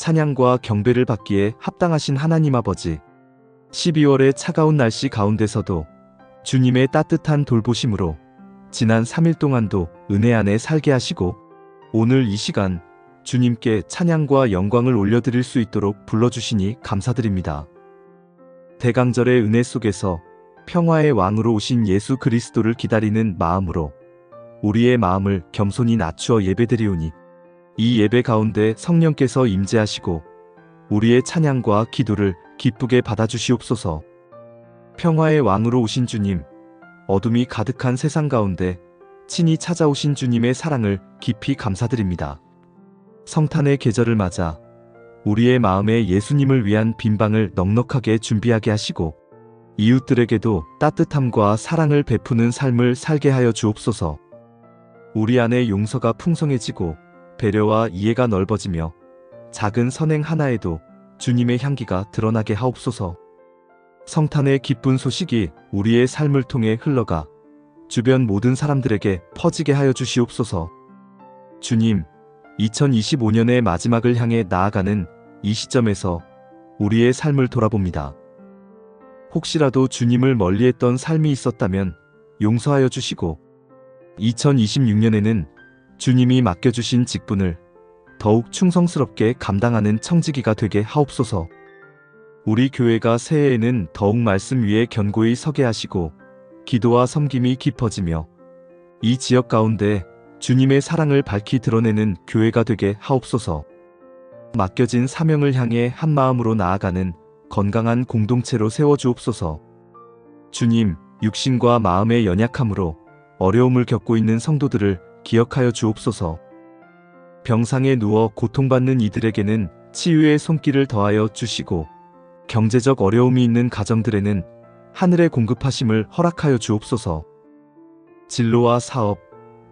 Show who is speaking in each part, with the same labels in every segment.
Speaker 1: 찬양과 경배를 받기에 합당하신 하나님 아버지. 12월의 차가운 날씨 가운데서도 주님의 따뜻한 돌보심으로 지난 3일 동안도 은혜 안에 살게 하시고 오늘 이 시간 주님께 찬양과 영광을 올려드릴 수 있도록 불러주시니 감사드립니다. 대강절의 은혜 속에서 평화의 왕으로 오신 예수 그리스도를 기다리는 마음으로 우리의 마음을 겸손히 낮추어 예배드리오니 이 예배 가운데 성령께서 임재하시고 우리의 찬양과 기도를 기쁘게 받아주시옵소서. 평화의 왕으로 오신 주님, 어둠이 가득한 세상 가운데 친히 찾아오신 주님의 사랑을 깊이 감사드립니다. 성탄의 계절을 맞아 우리의 마음에 예수님을 위한 빈방을 넉넉하게 준비하게 하시고 이웃들에게도 따뜻함과 사랑을 베푸는 삶을 살게 하여 주옵소서. 우리 안에 용서가 풍성해지고 배려와 이해가 넓어지며 작은 선행 하나에도 주님의 향기가 드러나게 하옵소서. 성탄의 기쁜 소식이 우리의 삶을 통해 흘러가 주변 모든 사람들에게 퍼지게 하여 주시옵소서. 주님, 2025년의 마지막을 향해 나아가는 이 시점에서 우리의 삶을 돌아봅니다. 혹시라도 주님을 멀리했던 삶이 있었다면 용서하여 주시고 2026년에는 주님이 맡겨주신 직분을 더욱 충성스럽게 감당하는 청지기가 되게 하옵소서. 우리 교회가 새해에는 더욱 말씀 위에 견고히 서게 하시고 기도와 섬김이 깊어지며 이 지역 가운데 주님의 사랑을 밝히 드러내는 교회가 되게 하옵소서. 맡겨진 사명을 향해 한 마음으로 나아가는 건강한 공동체로 세워주옵소서. 주님, 육신과 마음의 연약함으로 어려움을 겪고 있는 성도들을 기억하여 주옵소서. 병상에 누워 고통받는 이들에게는 치유의 손길을 더하여 주시고 경제적 어려움이 있는 가정들에는 하늘의 공급하심을 허락하여 주옵소서. 진로와 사업,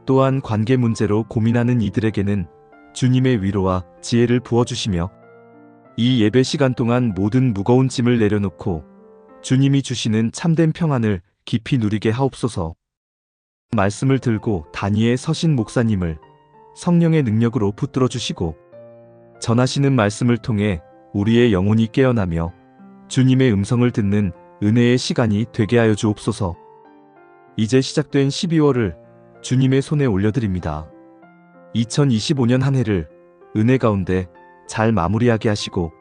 Speaker 1: 또한 관계 문제로 고민하는 이들에게는 주님의 위로와 지혜를 부어주시며 이 예배 시간 동안 모든 무거운 짐을 내려놓고 주님이 주시는 참된 평안을 깊이 누리게 하옵소서. 말씀을 들고 단위에 서신 목사님을 성령의 능력으로 붙들어 주시고 전하시는 말씀을 통해 우리의 영혼이 깨어나며 주님의 음성을 듣는 은혜의 시간이 되게 하여 주옵소서. 이제 시작된 12월을 주님의 손에 올려드립니다. 2025년 한 해를 은혜 가운데 잘 마무리하게 하시고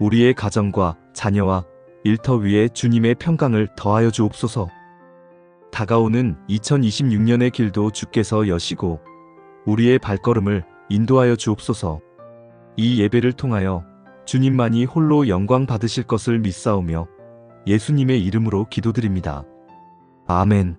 Speaker 1: 우리의 가정과 자녀와 일터 위에 주님의 평강을 더하여 주옵소서. 다가오는 2026년의 길도 주께서 여시고 우리의 발걸음을 인도하여 주옵소서. 이 예배를 통하여 주님만이 홀로 영광 받으실 것을 믿사오며 예수님의 이름으로 기도드립니다. 아멘.